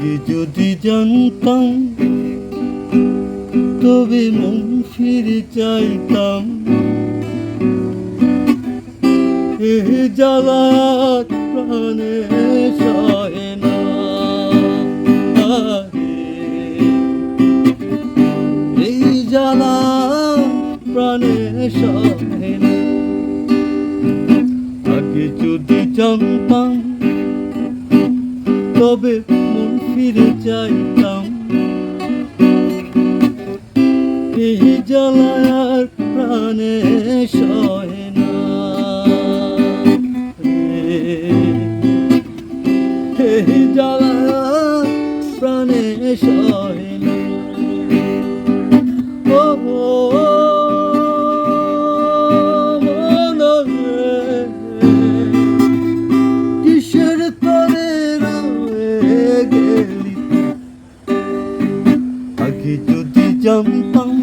আগে যদি জানতাম, তবে মন ফিরে চাইতাম। এ জ্বালা প্রাণে সহে না এই জ্বালা প্রাণে সহে না। আগে যদি জানতাম, তবে ফিরে যাইতাম এই জ্বালায়ার প্রাণে সহে না। এই প্রাণে সহে জানতাম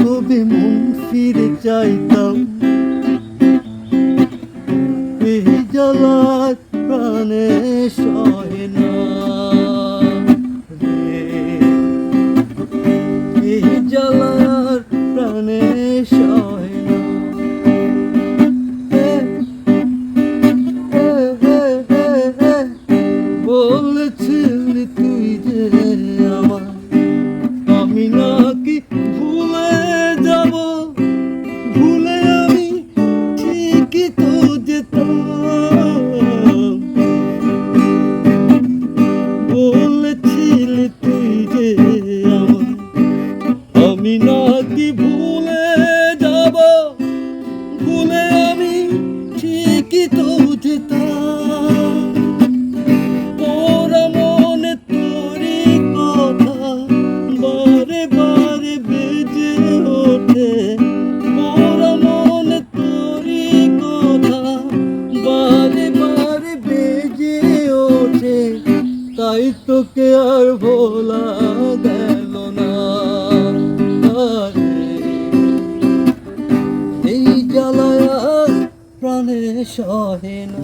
তবে মন ফিরে চাইতাম। এই জ্বালার প্রাণে সহে না এই প্রাণে তোকে আর ভোলা গেল না। এই জ্বালায় প্রাণে সহে না